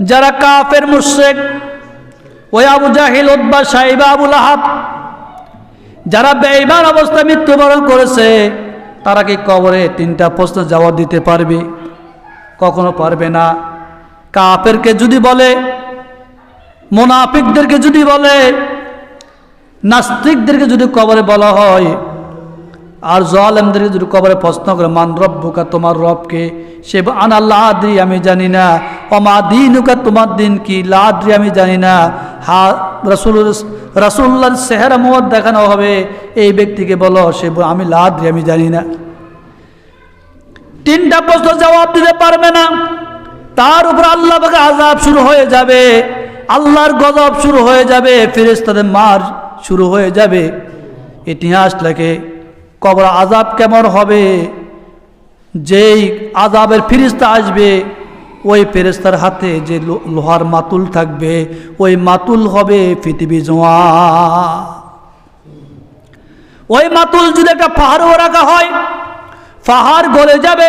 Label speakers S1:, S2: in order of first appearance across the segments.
S1: যারা কাফের মুশ্রেক, ওই আবু জাহিল উদ্বা সাইবা আবুল আহাব যারা বেঈমান অবস্থায় মৃত্যুবরণ করেছে, তারা কি কবরে তিনটা প্রশ্ন জবাব দিতে পারবে? কখনো পারবে না। কাফেরকে যদি বলে, মোনাফিকদেরকে যদি বলে, নাস্তিকদেরকে যদি কবরে বলা হয় আর জলেমদেরকে যদি কবরে প্রশ্ন করে, মান রব্বুকা, তোমার রবকে সে আন আল্লাহ আমি জানি না। অমা দিনুকা, তোমার দিন কি? লাদ্রি, আমি জানি না। হা রসুল রসুল্লার সেহেরা মোহাম্মদ দেখানো হবে। এই ব্যক্তিকে বলো, সে আমি লাদ্রি, আমি জানি না। তিনটা প্রশ্ন জবাব দিতে পারবে না। তার উপর আল্লাহ আজাব শুরু হয়ে যাবে। আল্লাহর গজব শুরু হয়ে যাবে। ফেরেস্তাদের মার শুরু হয়ে যাবে। ইতিহাস লেখে কবর আজাব কেমন হবে? যেই আজাবের ফিরিস্তা আসবে, ওই ফেরেস্তার হাতে যে লোহার মাতুল থাকবে, ওই মাতুল হবে পৃথিবী জোয়া। ওই মাতুল যদি একটা পাহাড়ও রাখা হয়, পাহাড় গলে যাবে,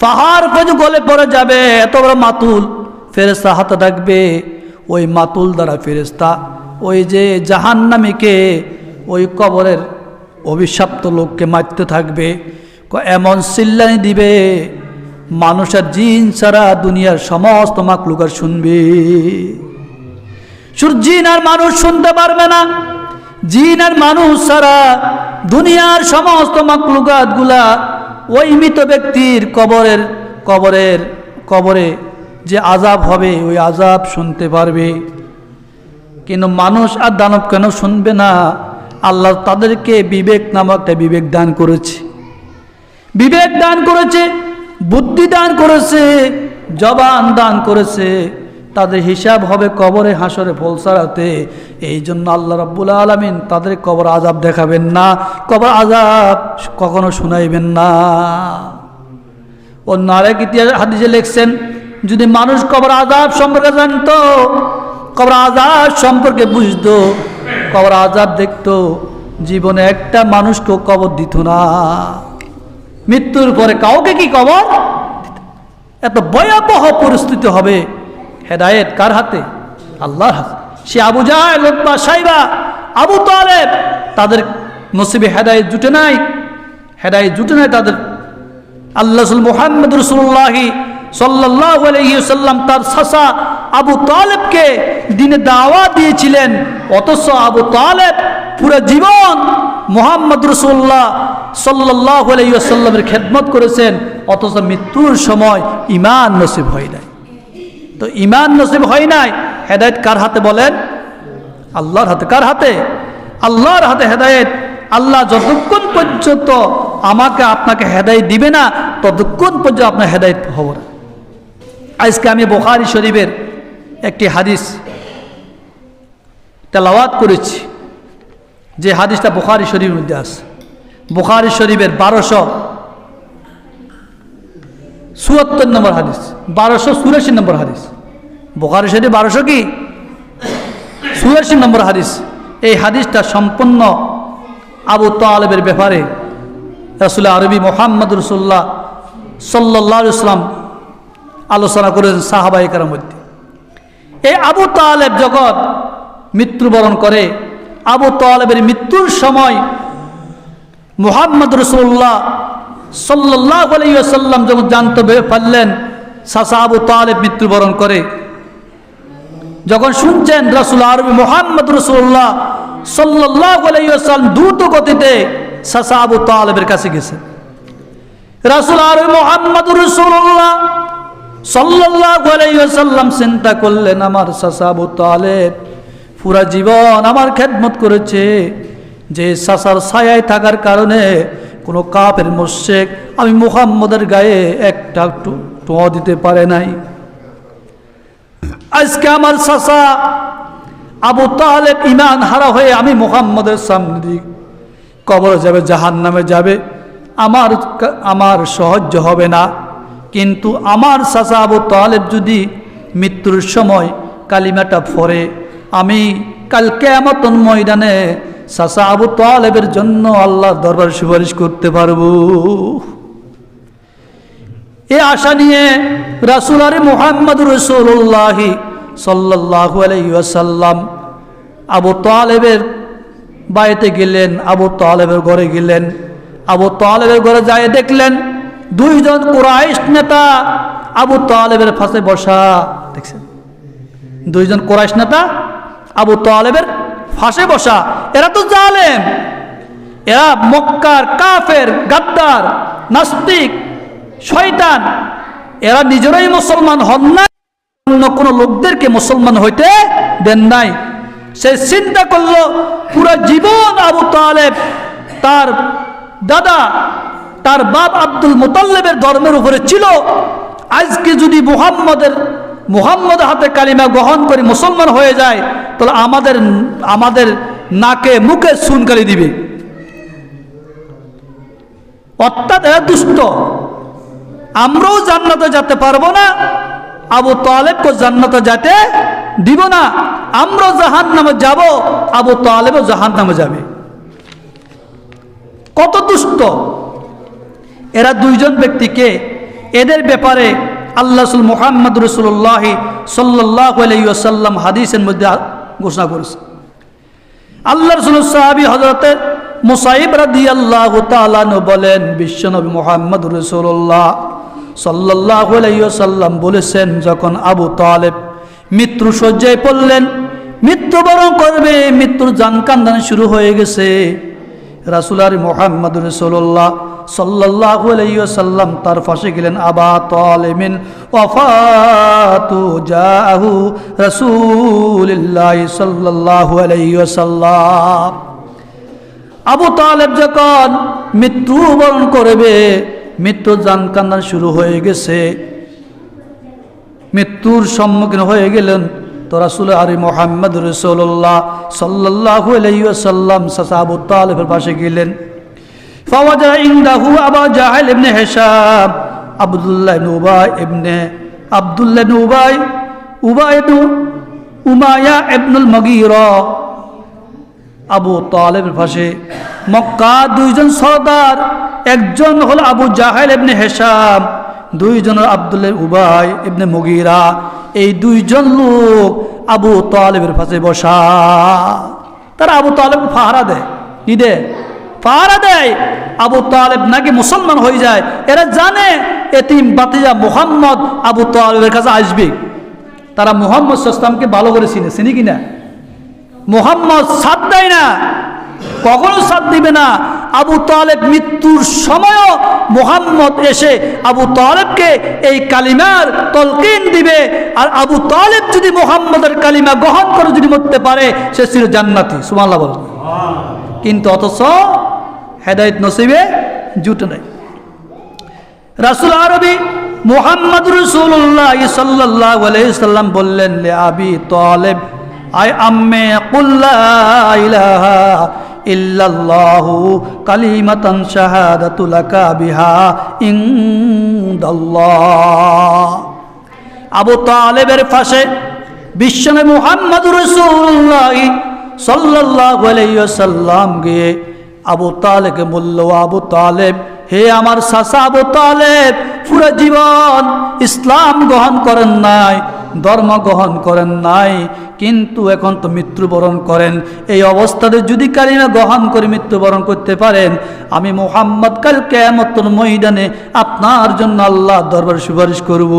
S1: পাহাড় পর্যন্ত গলে পড়ে যাবে, এত বড় মাতুল ফেরেস্তা হাতে থাকবে। ওই মাতুল দ্বারা ফেরেস্তা ওই যে জাহান্নামীকে, ওই কবরের অভিশপ্ত লোককে মারতে থাকবে। এমন চিল্লানি দিবে, মানুষের জিন ছাড়া দুনিয়ার সমস্ত মাকলুকার শুনবে। জিন আর মানুষ শুনতে পারবে না, জিন আর মানুষ ছাড়া দুনিয়ার সমস্ত মাকলুকাতগুলা ওই মৃত ব্যক্তির কবরের কবরের, কবরে যে আজাব হবে, ওই আজাব শুনতে পারবে। কিন্তু মানুষ আর দানব কেন শুনবে না? আল্লাহ তাদেরকে বিবেক নামক একটা বিবেক দান করেছে। বিবেক দান করেছে, বুদ্ধি দান করেছে, জবান দান করেছে। তাদের হিসাব হবে কবরে হাসরে ফলসারাতে। এই জন্য আল্লাহ রাব্বুল আলমিন তাদের কবর আজাব দেখাবেন না। কবর আজাব কখনো শুনাইবেন না। অন্য আরেক ইতিহাস হাদিসে লিখছেন, যদি মানুষ কবর আজাব সম্পর্কে জানতো, কবর আজাব সম্পর্কে বুঝতো কবর আজাব দেখতো, জীবনে একটা মানুষকেও কবর দিত না। মৃত্যুর পরে কাউকে কি কবর এত ভয়াবহ পরিস্থিতি হবে হেদায়েত কার হাতে? আল্লাহর হাতে। সে আবু জাহেল, উতবা, সাইবা, আবু তালেব, তাদের নসিবে হেদায়েত জুটে নাই। হেদায়েত জুটে নাই তাদের। আল্লাহ মোহাম্মদ রসুল্লাহি সাল্লাহ আলহিসাল্লাম তার সাসা আবু তালেবকে দিনে দাওয়া দিয়েছিলেন। অথচ আবু তালেব পুরো জীবন মোহাম্মদ রসুল্লাহ সাল্লাহ আলহিসাল্লামের খেদমত করেছেন। অথচ মৃত্যুর সময় ইমান নসিব হয় নাই। তো ইমান নসিব হয় নাই, হেদায়ত কার হাতে বলেন? আল্লাহর হাতে। কার হাতে? আল্লাহর হাতে হেদায়েত। আল্লাহ যতক্ষণ পর্যন্ত আমাকে, আপনাকে হেদায়ত দিবে না, ততক্ষণ পর্যন্ত আপনার হেদায়ত হব না। আজকে আমি বোখারি শরীফের একটি হাদিস তেলাওয়াত করেছি, যে হাদিসটা বোখারি শরীফের মধ্যে আছে। বোখারি শরীফের বারোশো চুয়াত্তর নম্বর হাদিস, বারোশো চুরাশি নম্বর হাদিস। বোখারি শরীফ বারোশো কি? চুরাশি নম্বর হাদিস। এই হাদিসটা সম্পূর্ণ আবু তালেবের ব্যাপারে রাসুল আরবি মোহাম্মদ রসুল্লাহ সাল্লাহ ইসলাম আলোচনা করেছেন সাহাবাহিকার মধ্যে। এই আবু তালেব যখন মৃত্যুবরণ করে। আবু তালেবের মৃত্যুর সময় মোহাম্মদ রসুল্লাহ সাল্লাহ আলাইসাল্লাম যখন জানতে পারলেন সাসা আবু তালেব মৃত্যুবরণ করে। যখন শুনছেন রসুল আরবি মোহাম্মদ রসুল্লাহ সাল্লাহ আলাইসাল্লাম দ্রুত গতিতে সাসা আবু তালেবের কাছে গেছে। রাসুল আরবি মোহাম্মদ রসুল্লাহ আলাইসাল্লাম চিন্তা করলেন, আমার সাসা আবু তালেব পুরা জীবন আমার খেদমত করেছে। যে সাসার ছায়ায় থাকার কারণে কোনো কাপের মোশেক আমি মুহাম্মদের গায়ে একটা টোয়া দিতে পারে নাই। আজকে আমার সাসা আবু তালেব ইমান হারা হয়ে আমি মুহাম্মদের সামনে দিই কবর যাবে জাহান নামে যাবে। আমার আমার সহ্য হবে না। কিন্তু আমার সাসা আবু তালেব যদি মৃত্যুর সময় কালিমাটা ফরে আমি কালকে কেমতন ময়দানে সাসা আবু তালেবের জন্য আল্লাহ দরবার সুপারিশ করতে পারব। এ আশা নিয়ে রাসুল আরে মোহাম্মদ রসুল্লাহি সাল্লাহ আলাইসাল্লাম আবু তালেবের বাড়িতে গেলেন, আবু তালেবের ঘরে গেলেন। আবু তালেবের ঘরে যায় দেখলেন দুইজন কোরাইশ নেতা আবু তালেবের ফাঁসে বসা, দেখছেন? দুইজন কোরাইশ নেতা আবু তালেবের ফাঁসে বসা। এরা তো জালেম। এরা মক্কার কাফের, গাদ্দার, নাস্তিক, শয়তান। এরা নিজেরাই মুসলমান হন না অন্য কোন লোকদেরকে মুসলমান হইতে দেন নাই। সে চিন্তা করল, পুরো জীবন আবু তালেব তার দাদা তার বাপ আব্দুল মোতাল্লেবের ধর্মের উপরে ছিল। আজকে যদি মুহাম্মদের মুহাম্মদ হাতে কালিমা গ্রহণ করে মুসলমান হয়ে যায়, তাহলে আমাদের আমাদের নাকে মুখে সুনকালি দিবে। অর্থাৎ এরা দুষ্ট। আমরাও জান্নাতে যেতে পারব না, আবু তালেবকে জান্নাতে যেতে দিব না। আমরাও জাহান নামে যাব, আবু তালেবও জাহান নামে যাবে। কত দুষ্ট। এরা দুইজন ব্যক্তিকে এদের ব্যাপারে আল্লাহ মোহাম্মদ রসুল্লাহ সাল্লাহ আলাইসাল্লাম হাদিসের মধ্যে ঘোষণা করেছে। আল্লাহ রসুল সাহাবি হজরতের মুসাইব রাদি আল্লাহ তালানু বলেন বিশ্বনবী মোহাম্মদ রসুল্লাহ সাল্লাহ আলাইসাল্লাম বলেছেন, যখন আবু তালেব মৃত্যু সজ্জায় পড়লেন, মৃত্যুবরণ করবে, মৃত্যুর জান কান্দান শুরু হয়ে গেছে। রাসুলার মোহাম্মদ রসুল্লাহ সাল্লাহ আলাইসাল্লাম তার ফাঁসে গেলেন, আবা তালেমিন আবু তালেব যখন মৃত্যুবরণ করবে মৃত্যু জান কান্দান শুরু হয়ে গেছে। মৃত্যুর সম্মুখীন হয়ে গেলেন তো রাসুল আরি মোহাম্মদ রসুল্লাহ সাল্লাহ আলাইসাল্লাম সাসা আবু পাশে গেলেন। উবাই উমায়া আবু পাশে। মক্কা দুইজন সর্দার, একজন হল আবু জাহেল ইবনে হেসাম দুইজন আবদুল্লাহ উবাই ইবনে মুগিরা। এই দুইজন লোক আবু তালেবের পাশে বসা। তারা আবু তালেব ফাহারা দেয়। কি দে ফাহারা দেয়। আবু তালেব নাকি মুসলমান হয়ে যায়। এরা জানে এতিম বাতিজা মুহাম্মদ আবু তালেবের কাছে আসবে। তারা মুহাম্মদ সাল্লামকে ভালো করে চিনে। চিনি কিনা মোহাম্মদ সাথ দেয় না। কখনো সাথ দিবে না। আবু তালেব মৃত্যুর সময়ও মোহাম্মদ এসে আবু তালেবকে এই কালিমার তলকিন দিবে। আর আবু তালেব যদি মোহাম্মদের কালিমা গ্রহণ করে যদি মরতে পারে সে ছিল জান্নাতি। সুমাল্লাহ বল কিন্তু অথচ হেদায়ত নসিবে জুটে নাই। রাসুল আরবি মোহাম্মদ রসুল্লাহ সাল্লাহ আলাইসাল্লাম বললেন আবি তালেব আয় আম্মে ইল্লাল্লাহু কালিমাতান শাহাদাতুলাকা বিহা ইনদাল্লাহ। আবু তালেবের পাশে বিশ্বনে মুহাম্মদ রসুল্লাহ সাল্লাল্লাহু আলাইহি ওয়াসাল্লাম গিয়ে আবু তালেবকে বলল আবু তালেব, হে আমার সাসা আবু তালেব, পুরো জীবন ইসলাম গ্রহণ করেন নাই। ধর্ম গ্রহণ করেন নাই, কিন্তু এখন তো মৃত্যুবরণ করেন। এই অবস্থাতে যদি কালিমা গ্রহণ করে মৃত্যুবরণ করতে পারেন, আমি মোহাম্মদ কাল কেমতন ময়দানে আপনার জন্য আল্লাহ দরবার সুপারিশ করব।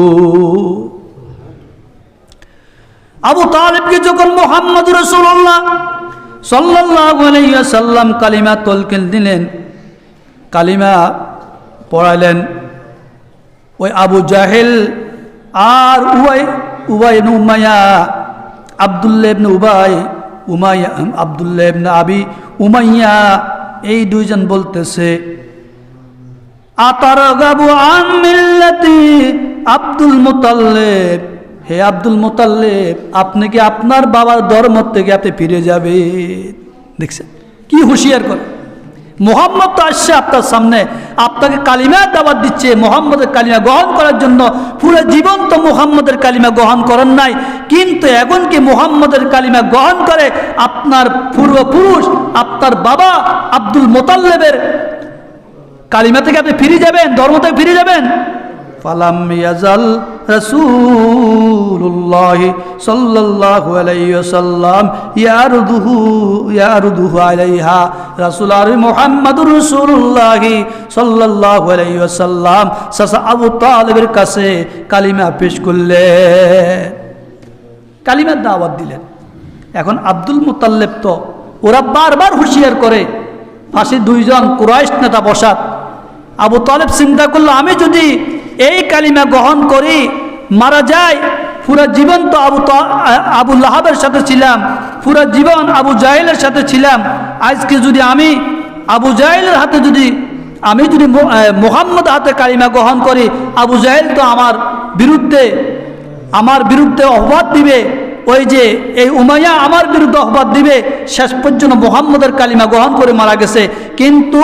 S1: আবু তালেবকে যখন মোহাম্মদ রসুল্লাহ সাল্লাহ সাল্লাম কালিমা তলকেল দিলেন, কালিমা পড়ালেন, ওই আবু জাহেল আর উবাই উবাই উমায়া আবদুল্লেবনে উবাই, উমাইয়া আবদুল্লেবনে আবি উমাইয়া, এই দুইজন বলতেছে আতার গাবু আন আব্দুল মুতাল্লেব? হে আব্দুল মোতাল্লেব, আপনি কি আপনার বাবার ধর্ম থেকে আপনি ফিরে যাবে দেখছেন, কি হুঁশিয়ার করে। মোহাম্মদ তো আসছে আপনার সামনে। আপনাকে কালিমা দাবার দিচ্ছে, মোহাম্মদের কালিমা গ্রহণ করার জন্য। পুরো জীবন তো মোহাম্মদের কালিমা গ্রহণ করেন নাই। কিন্তু এখন কি মোহাম্মদের কালিমা গ্রহণ করে? আপনার পূর্বপুরুষ, আপনার বাবা আব্দুল মোতাল্লেবের কালিমা থেকে আপনি ফিরে যাবেন, ধর্ম থেকে ফিরে যাবেন? ফালাম ইয়াজাল রাসূলুল্লাহি সাল্লাল্লাহু আলাইহি ওয়াসাল্লাম ইয়ারুদুহু ইয়ারুদুহু আলাইহা রাসূল আর মুহাম্মাদুর রাসূলুল্লাহি সাল্লাল্লাহু আলাইহি ওয়াসাল্লাম। সাসা আবু তালেবের কাছে কালিমা পেশ করলেন। কালিমার দাওয়াত দিলেন। এখন আব্দুল মুতাল্লেব তো ওরা বারবার হুঁশিয়ার করে পাশে দুইজন কুরাইশ নেতা বসাত। আবু তালেব চিন্তা করল, আমি যদি এই কালিমা গ্রহণ করি, মারা যায়, পুরা জীবন তো আবু আবু লাহাবের সাথে ছিলাম, পুরা জীবন আবু জাহেলের সাথে ছিলাম। আজকে যদি আমি আবু জাহেলের হাতে যদি, আমি যদি মোহাম্মদ হাতে কালিমা গ্রহণ করি, আবু জাহেল তো আমার বিরুদ্ধে আমার বিরুদ্ধে অহবাদ দিবে, ওই যে, এই উমাইয়া আমার বিরুদ্ধে অহবাদ দিবে, শেষ পর্যন্ত মোহাম্মদের কালিমা গ্রহণ করে মারা গেছে। কিন্তু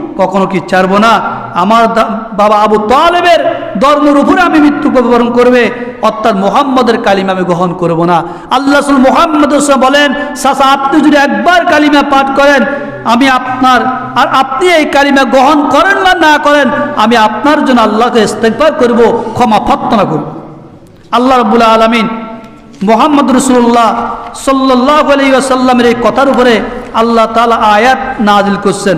S1: কখনো কি ছাড়বো না? আমার বাবা আবু তালেবের ধর্মের উপরে আমি মৃত্যুবরণ করবে, অর্থাৎ মোহাম্মদের কালিমা আমি গ্রহণ করব না। আল্লাহ মোহাম্মদ বলেন, সাসা, আপনি যদি একবার কালিমা পাঠ করেন, আমি আপনার, আর আপনি এই কালিমা গ্রহণ করেন না না করেন, আমি আপনার জন্য আল্লাহকে ইস্তেকবার করব, ক্ষমা প্রার্থনা করব। আল্লাহ রবুল্লা আলমিন মোহাম্মদ রসুল্লাহ সাল্লাহ আলী আসাল্লামের এই কথার উপরে আল্লাহ তালা আয়াত নাজিল করছেন।